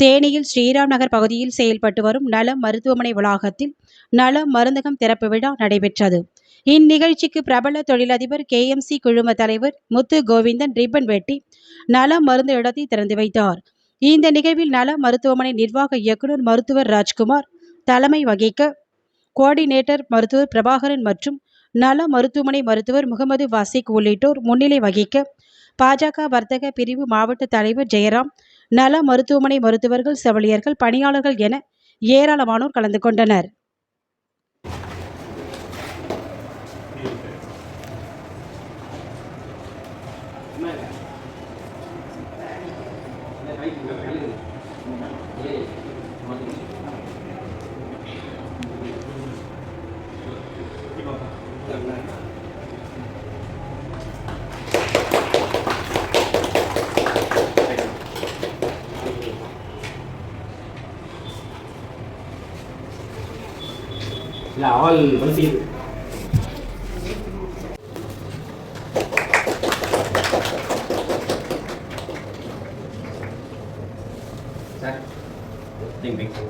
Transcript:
தேனியில் ஸ்ரீராம் நகர் பகுதியில் செயல்பட்டு வரும் நல மருத்துவமனை வளாகத்தில் நல மருந்தகம் திறப்பு விழா நடைபெற்றது. இந்நிகழ்ச்சிக்கு பிரபல தொழிலதிபர் கேஎம்சி குழும தலைவர் முத்து கோவிந்தன் ரிப்பன் வெட்டி நல மருந்து இடத்தை திறந்து வைத்தார். இந்த நிகழ்வில் நல மருத்துவமனை நிர்வாக இயக்குனர் மருத்துவர் ராஜ்குமார் தலைமை வகிக்க கோஆர்டினேட்டர் மருத்துவர் பிரபாகரன் மற்றும் நல மருத்துவமனை மருத்துவர் முகமது வாசிக் உள்ளிட்டோர் முன்னிலை வகிக்க பாஜக வர்த்தக பிரிவு மாவட்ட தலைவர் ஜெயராம் நல மருத்துவமனை மருத்துவர்கள் செவிலியர்கள் பணியாளர்கள் என ஏராளமானோர் கலந்து கொண்டனர். ಇಲ್ಲ ಆಲ್ ಬರ್ತೀವಿ ಸರ್ ಬೇಕು